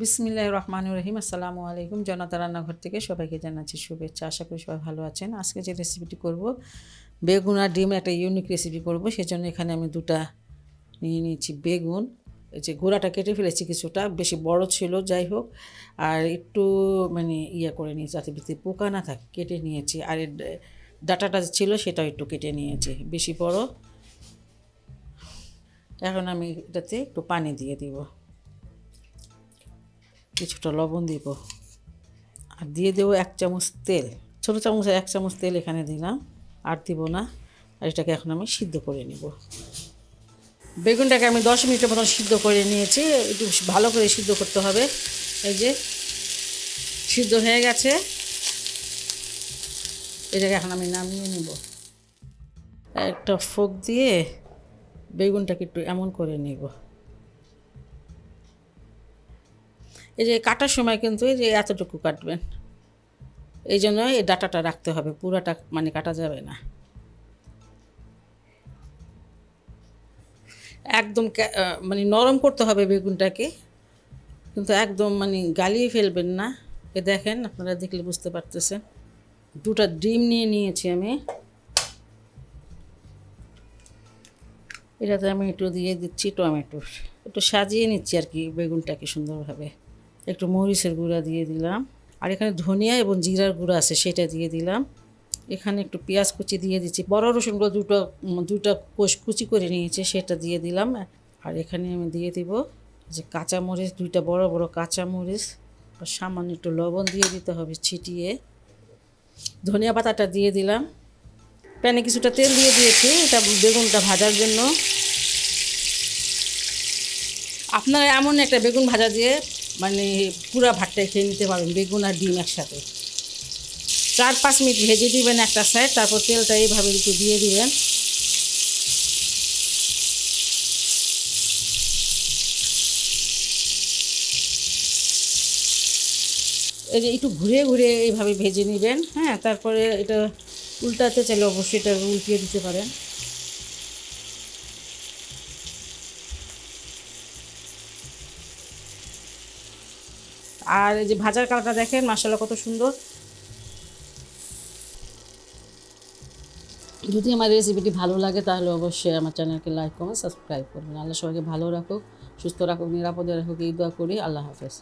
বিসমিল্লাহ রহমান রহিম। আসসালামু আলাইকুম। জনতা রান্নাঘর থেকে সবাইকে জানাচ্ছি শুভেচ্ছা। আশা করি সবাই ভালো আছেন। আজকে যে রেসিপিটি করব, বেগুন আর ডিম একটা ইউনিক রেসিপি করব। সেজন্য এখানে আমি দুটা নিয়ে নিয়েছি বেগুন। যে গোড়াটা কেটে ফেলেছি কিছুটা, বেশি বড় ছিল, যাই হোক। আর একটু মানে ইয়ে করে নিয়েছি, যাতে ভিতরে পোকা না থাকে, কেটে নিয়েছি। আর ডাটাটা ছিল, সেটাও একটু কেটে নিয়েছি, বেশি বড়। এখন আমি এটাতে একটু পানি দিয়ে দিব। কিছুটা লবণ দিব। আর দিয়ে দেবো এক চামচ তেল। ছোটো চামচে এক চামচ তেল এখানে দিলাম। আর দিব না। আর এটাকে এখন আমি সিদ্ধ করে নিব। বেগুনটাকে আমি দশ মিনিটের মতন সিদ্ধ করে নিয়েছি। একটু ভালো করে সিদ্ধ করতে হবে। এই যে সিদ্ধ হয়ে গেছে। এটাকে এখন আমি নামিয়ে নিব। একটা ফোক দিয়ে বেগুনটাকে একটু এমন করে নিব। এই যে কাটার সময় কিন্তু এই যে এতটুকু কাটবেন। এই জন্য এই ডাটাটা রাখতে হবে, পুরাটা মানে কাটা যাবে না। একদম মানে নরম করতে হবে বেগুনটাকে, কিন্তু একদম মানে গালিয়ে ফেলবেন না। এ দেখেন, আপনারা দেখলে বুঝতে পারতেছেন। দুটা ডিম নিয়ে নিয়েছি আমি। এটাতে আমি একটু দিয়ে দিচ্ছি টমেটো একটু সাজিয়ে নিচ্ছি আর কি বেগুনটাকে সুন্দরভাবে। একটু মরিচের গুঁড়া দিয়ে দিলাম। আর এখানে ধনিয়া এবং জিরার গুঁড়া আছে, সেটা দিয়ে দিলাম। এখানে একটু পেঁয়াজ কুচি দিয়ে দিচ্ছি। বড় রসুনগুলো দুটো দুটো কোষ কুচি করে নিয়েছে, সেটা দিয়ে দিলাম। আর এখানে আমি দিয়ে দিব যে কাঁচা মরিচ দুইটা বড় বড় কাঁচা মরিচ আর সামান্য একটু লবণ দিয়ে দিতে হবে ছিটিয়ে। ধনিয়া পাতাটা দিয়ে দিলাম। প্যানে কিছুটা তেল দিয়ে দিয়েছি, এটা বেগুনটা ভাজার জন্য। আপনারা এমন একটা বেগুন ভাজা দিয়ে মানে পুরা ভাতটাই খেয়ে নিতে পারবেন, বেগুন আর ডিম একসাথে। চার, পাঁচ মিনিট ভেজে দিবেন একটা সাইড তারপর তেলটা এইভাবে একটু দিয়ে দিবেন। এই যে একটু ঘুরে ঘুরে এইভাবে ভেজে নেবেন হ্যাঁ তারপরে এটা উল্টাতে চাইলে অবশ্যই এটা উল্টিয়ে দিতে পারেন। আর যে ভাজার কালারটা দেখেন মাসাল্লা কত সুন্দর। যদি আমার রেসিপিটি ভালো লাগে, তাহলে অবশ্যই আমার চ্যানেলকে লাইক কমেন্ট সাবস্ক্রাইব করবেন। আল্লাহ সবাইকে ভালো রাখুক, সুস্থ রাখুক, নিরাপদে রাখুক, এই দোয়া করি। আল্লাহ হাফেজ।